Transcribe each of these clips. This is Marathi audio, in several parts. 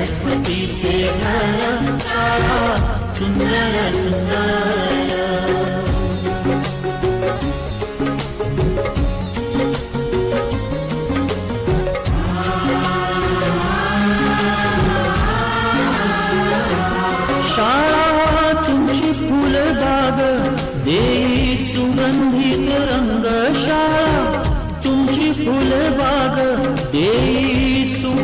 सरस्वतीचे सुंदर सुंदर देई सुगंधित रंग शाळा तुमची फुलबाग देई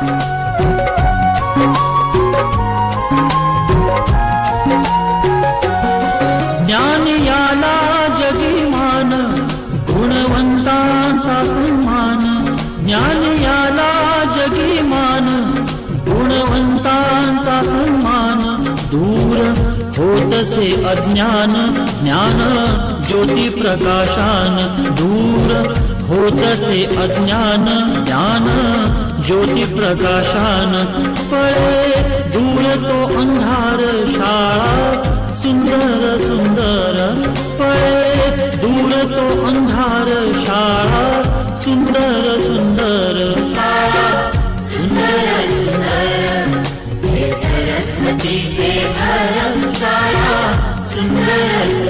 ज्ञान याला जगीमान गुणवंतांचा सन्मान. ज्ञान याला जगीमान गुणवंतांचा सन्मान. दूर होतसे अज्ञान ज्ञान ज्योती प्रकाशान दूर से अज्ञान, ज्ञान, ज्योति प्रकाशान। परे दूर तो अंधार शाला, सुंदर सुंदर। परे दूर तो अंधार शाला, सुंदर सुंदर। सुंदर सुंदर। सुंदर सुंदर